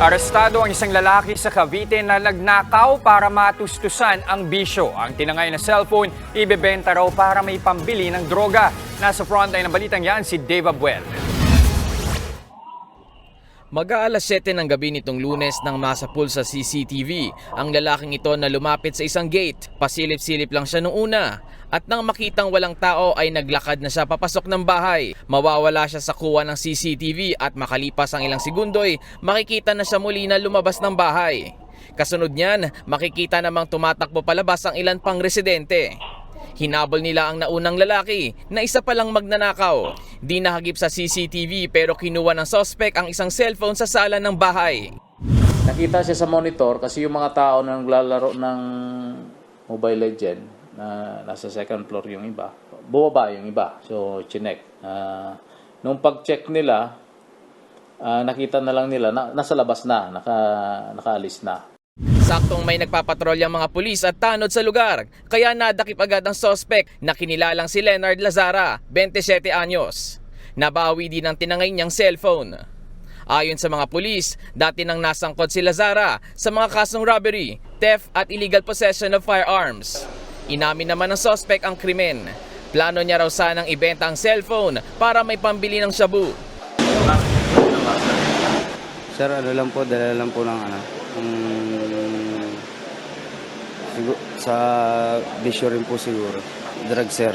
Arestado ang isang lalaki sa Cavite na nagnakaw para matustusan ang bisyo. Ang tinangay na cellphone, ibebenta raw para may pambili ng droga. Nasa frontline ng balitang yan si Dave Abuel. Mag-aalas 7 ng gabi nitong lunes nang masapul sa CCTV ang lalaking ito na lumapit sa isang gate. Pasilip-silip lang siya noong una. At nang makitang walang tao ay naglakad na siya papasok ng bahay. Mawawala siya sa kuha ng CCTV at makalipas ang ilang segundo'y makikita na siya muli na lumabas ng bahay. Kasunod niyan, makikita namang tumatakbo palabas ang ilan pang residente. Hinabol nila ang naunang lalaki na isa palang magnanakaw. Di nahagip sa CCTV pero kinuha ng sospek ang isang cellphone sa sala ng bahay. Nakita siya sa monitor kasi yung mga tao na naglalaro ng Mobile Legend na nasa second floor yung iba, bumaba yung iba. So, chinek. Ah, nung pag-check nila, ah, nakita na lang nila na nasa labas na, naka, nakaalis na. Saktong may nagpapatrolyang mga pulis at tanod sa lugar, kaya nadakip agad ang sospek na kinilalang si Leonard Lazara, 27 anyos. Nabawi din ang tinangay niyang cellphone. Ayon sa mga pulis, dati nang nasangkot si Lazara sa mga kasong robbery, theft at illegal possession of firearms. Inamin naman ng sospek ang krimen. Plano niya raw sanang ibenta ang cellphone para may pambili ng shabu. Sir, ano lang po, dala lang po ng ano, um, sigu- sa bisyo rin po siguro. Drug, sir.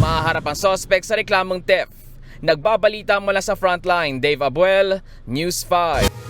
Maharap ang sospek sa reklamong theft. Nagbabalita mula sa frontline, Dave Abuel, News 5.